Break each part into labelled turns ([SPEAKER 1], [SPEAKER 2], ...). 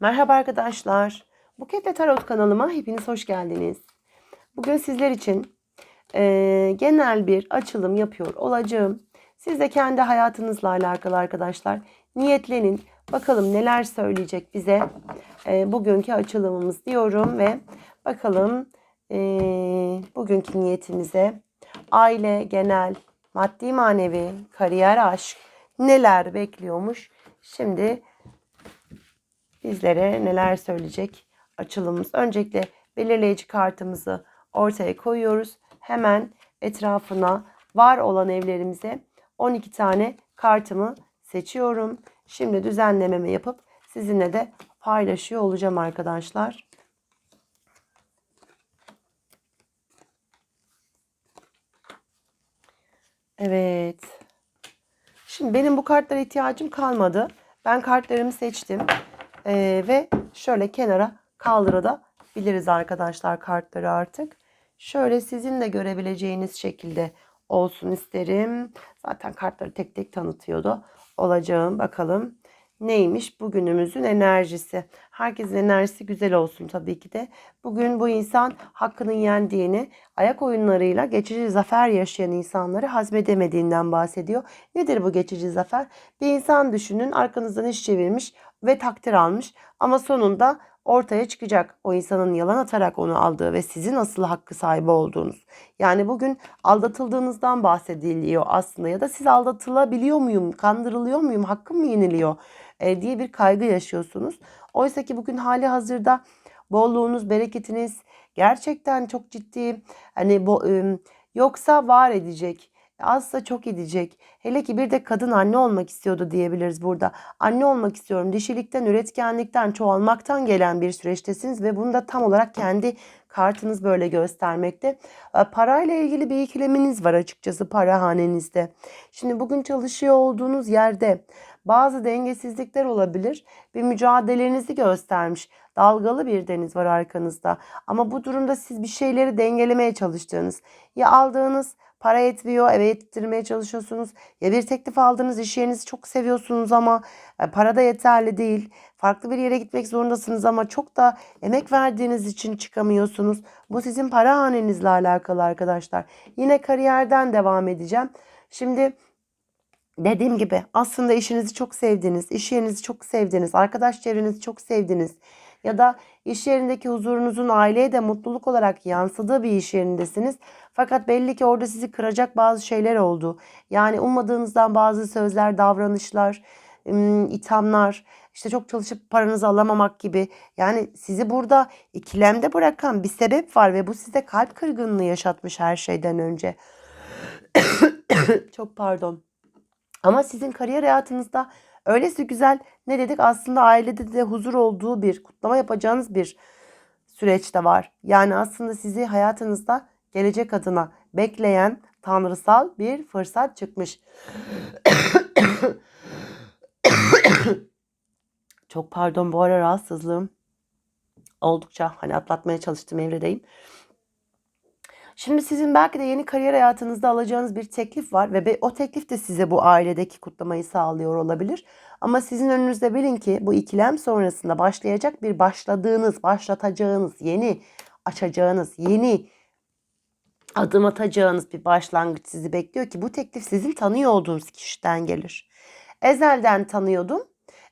[SPEAKER 1] Merhaba arkadaşlar. Buketle Tarot kanalıma hepiniz hoş geldiniz. Bugün sizler için eee, genel bir açılım yapıyor olacağım. Siz de kendi hayatınızla alakalı arkadaşlar niyetlenin. Bakalım neler söyleyecek bize eee, bugünkü açılımımız diyorum ve bakalım eee, bugünkü niyetimize aile, genel, maddi manevi, kariyer, aşk neler bekliyormuş. Şimdi bizlere neler söyleyecek açılımımız. Öncelikle belirleyici kartımızı ortaya koyuyoruz. Hemen etrafına var olan evlerimize 12 tane kartımı seçiyorum. Şimdi düzenlememi yapıp sizinle de paylaşıyor olacağım arkadaşlar. Evet. Şimdi benim bu kartlara ihtiyacım kalmadı. Ben kartlarımı seçtim. Ee, ve şöyle kenara kaldırabiliriz arkadaşlar kartları artık. Şöyle sizin de görebileceğiniz şekilde olsun isterim. Zaten kartları tek tek tanıtıyordu. Olacağım bakalım neymiş bugünümüzün enerjisi. Herkesin enerjisi güzel olsun tabii ki de. Bugün bu insan hakkının yendiğini, ayak oyunlarıyla geçici zafer yaşayan insanları hazmedemediğinden bahsediyor. Nedir bu geçici zafer? Bir insan düşünün arkanızdan iş çevirmiş ve takdir almış ama sonunda ortaya çıkacak o insanın yalan atarak onu aldığı ve sizin asıl hakkı sahibi olduğunuz. Yani bugün aldatıldığınızdan bahsediliyor aslında ya da siz aldatılabiliyor muyum, kandırılıyor muyum, hakkım mı yeniliyor e, diye bir kaygı yaşıyorsunuz. Oysa ki bugün hali hazırda bolluğunuz, bereketiniz gerçekten çok ciddi hani bu yoksa var edecek azsa çok edecek. Hele ki bir de kadın anne olmak istiyordu diyebiliriz burada. Anne olmak istiyorum. Dişilikten, üretkenlikten, çoğalmaktan gelen bir süreçtesiniz ve bunu da tam olarak kendi kartınız böyle göstermekte. E, parayla ilgili bir ikileminiz var açıkçası para hanenizde. Şimdi bugün çalışıyor olduğunuz yerde bazı dengesizlikler olabilir. Bir mücadelenizi göstermiş. Dalgalı bir deniz var arkanızda. Ama bu durumda siz bir şeyleri dengelemeye çalıştığınız ya aldığınız para yetmiyor eve yettirmeye çalışıyorsunuz. Ya bir teklif aldığınız iş yerinizi çok seviyorsunuz ama e, para da yeterli değil. Farklı bir yere gitmek zorundasınız ama çok da emek verdiğiniz için çıkamıyorsunuz. Bu sizin para hanenizle alakalı arkadaşlar. Yine kariyerden devam edeceğim. Şimdi dediğim gibi aslında işinizi çok sevdiniz, iş yerinizi çok sevdiniz, arkadaş çevrenizi çok sevdiniz ya da iş yerindeki huzurunuzun aileye de mutluluk olarak yansıdığı bir iş yerindesiniz. Fakat belli ki orada sizi kıracak bazı şeyler oldu. Yani ummadığınızdan bazı sözler, davranışlar, ithamlar, işte çok çalışıp paranızı alamamak gibi. Yani sizi burada ikilemde bırakan bir sebep var ve bu size kalp kırgınlığı yaşatmış her şeyden önce. çok pardon. Ama sizin kariyer hayatınızda öylesi güzel ne dedik aslında ailede de huzur olduğu bir kutlama yapacağınız bir süreç de var. Yani aslında sizi hayatınızda gelecek adına bekleyen tanrısal bir fırsat çıkmış. Çok pardon bu ara rahatsızlığım oldukça hani atlatmaya çalıştım evredeyim. Şimdi sizin belki de yeni kariyer hayatınızda alacağınız bir teklif var ve o teklif de size bu ailedeki kutlamayı sağlıyor olabilir. Ama sizin önünüzde bilin ki bu ikilem sonrasında başlayacak bir başladığınız, başlatacağınız, yeni açacağınız, yeni adım atacağınız bir başlangıç sizi bekliyor ki bu teklif sizin tanıyor olduğunuz kişiden gelir. Ezelden tanıyordum.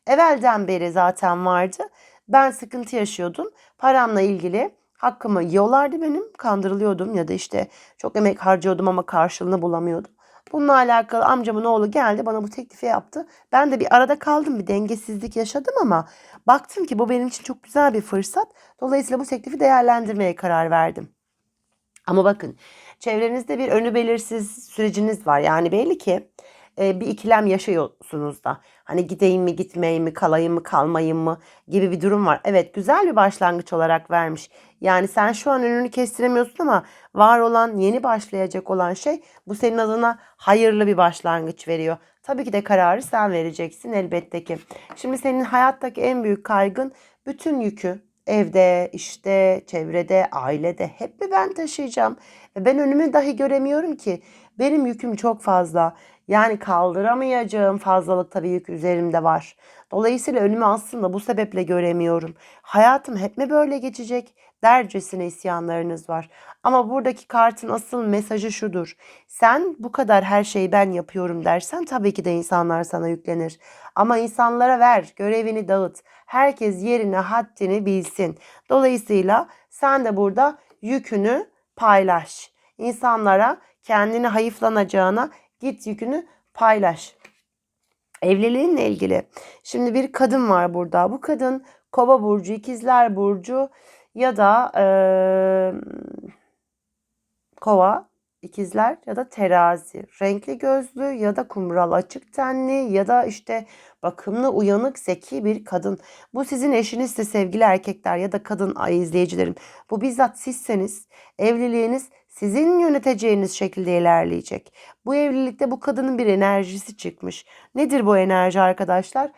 [SPEAKER 1] Evvelden beri zaten vardı. Ben sıkıntı yaşıyordum. Paramla ilgili hakkımı yiyorlardı benim. Kandırılıyordum ya da işte çok emek harcıyordum ama karşılığını bulamıyordum. Bununla alakalı amcamın oğlu geldi bana bu teklifi yaptı. Ben de bir arada kaldım bir dengesizlik yaşadım ama baktım ki bu benim için çok güzel bir fırsat. Dolayısıyla bu teklifi değerlendirmeye karar verdim. Ama bakın çevrenizde bir önü belirsiz süreciniz var. Yani belli ki bir ikilem yaşıyorsunuz da. Hani gideyim mi gitmeyeyim mi kalayım mı kalmayayım mı gibi bir durum var. Evet güzel bir başlangıç olarak vermiş. Yani sen şu an önünü kestiremiyorsun ama var olan yeni başlayacak olan şey bu senin adına hayırlı bir başlangıç veriyor. Tabii ki de kararı sen vereceksin elbette ki. Şimdi senin hayattaki en büyük kaygın bütün yükü evde, işte, çevrede, ailede hep mi ben taşıyacağım? Ve ben önümü dahi göremiyorum ki. Benim yüküm çok fazla. Yani kaldıramayacağım fazlalık tabii yük üzerimde var. Dolayısıyla önümü aslında bu sebeple göremiyorum. Hayatım hep mi böyle geçecek? Dercesine isyanlarınız var. Ama buradaki kartın asıl mesajı şudur. Sen bu kadar her şeyi ben yapıyorum dersen tabii ki de insanlar sana yüklenir. Ama insanlara ver, görevini dağıt. Herkes yerine haddini bilsin. Dolayısıyla sen de burada yükünü paylaş. İnsanlara kendini hayıflanacağına git yükünü paylaş. Evliliğinle ilgili. Şimdi bir kadın var burada. Bu kadın Kova burcu, İkizler burcu ya da eee, Kova, İkizler ya da Terazi. Renkli gözlü ya da kumral açık tenli ya da işte bakımlı, uyanık, zeki bir kadın. Bu sizin eşinizse sevgili erkekler ya da kadın ay izleyicilerim. Bu bizzat sizseniz evliliğiniz sizin yöneteceğiniz şekilde ilerleyecek. Bu evlilikte bu kadının bir enerjisi çıkmış. Nedir bu enerji arkadaşlar?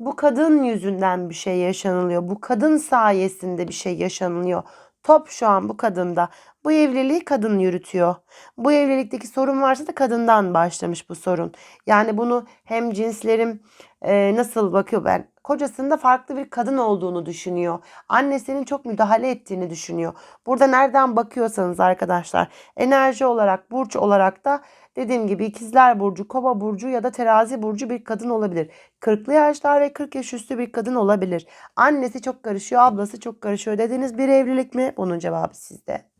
[SPEAKER 1] Bu kadın yüzünden bir şey yaşanılıyor. Bu kadın sayesinde bir şey yaşanılıyor. Top şu an bu kadında. Bu evliliği kadın yürütüyor. Bu evlilikteki sorun varsa da kadından başlamış bu sorun. Yani bunu hem cinslerim e, nasıl bakıyor ben kocasında farklı bir kadın olduğunu düşünüyor. Annesinin çok müdahale ettiğini düşünüyor. Burada nereden bakıyorsanız arkadaşlar enerji olarak burç olarak da dediğim gibi ikizler burcu, kova burcu ya da terazi burcu bir kadın olabilir. 40'lı yaşlar ve 40 yaş üstü bir kadın olabilir. Annesi çok karışıyor, ablası çok karışıyor dediğiniz bir evlilik mi? Bunun cevabı sizde.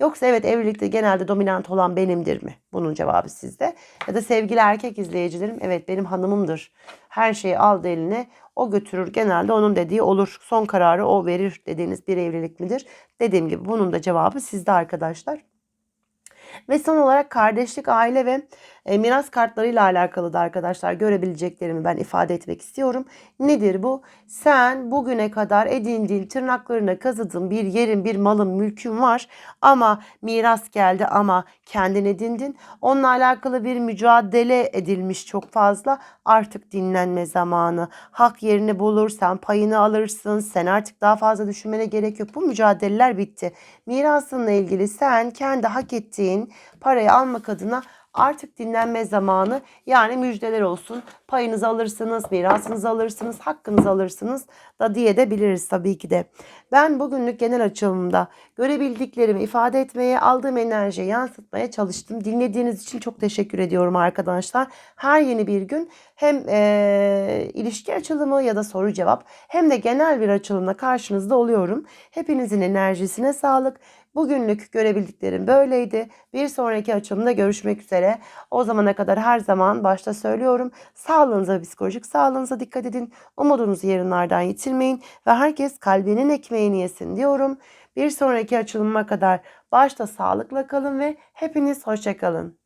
[SPEAKER 1] Yoksa evet evlilikte genelde dominant olan benimdir mi? Bunun cevabı sizde. Ya da sevgili erkek izleyicilerim evet benim hanımımdır. Her şeyi aldı eline o götürür genelde onun dediği olur. Son kararı o verir dediğiniz bir evlilik midir? Dediğim gibi bunun da cevabı sizde arkadaşlar. Ve son olarak kardeşlik, aile ve e, miras kartlarıyla alakalı da arkadaşlar görebileceklerimi ben ifade etmek istiyorum. Nedir bu? Sen bugüne kadar edindiğin, tırnaklarına kazıdığın bir yerin, bir malın, mülkün var ama miras geldi ama kendin edindin. Onunla alakalı bir mücadele edilmiş çok fazla. Artık dinlenme zamanı. Hak yerini bulursan payını alırsın. Sen artık daha fazla düşünmene gerek yok. Bu mücadeleler bitti. Mirasınla ilgili sen kendi hak ettiğin parayı almak adına artık dinlenme zamanı yani müjdeler olsun. Payınızı alırsınız, mirasınızı alırsınız, hakkınızı alırsınız da diye de biliriz tabii ki de. Ben bugünlük genel açılımda görebildiklerimi ifade etmeye, aldığım enerjiyi yansıtmaya çalıştım. Dinlediğiniz için çok teşekkür ediyorum arkadaşlar. Her yeni bir gün hem e, ilişki açılımı ya da soru cevap hem de genel bir açılımla karşınızda oluyorum. Hepinizin enerjisine sağlık. Bugünlük görebildiklerim böyleydi. Bir sonraki açılımda görüşmek üzere. O zamana kadar her zaman başta söylüyorum. Sağlığınıza, psikolojik sağlığınıza dikkat edin. Umudunuzu yarınlardan yitirmeyin. Ve herkes kalbinin ekmeğini yesin diyorum. Bir sonraki açılıma kadar başta sağlıkla kalın ve hepiniz hoşçakalın.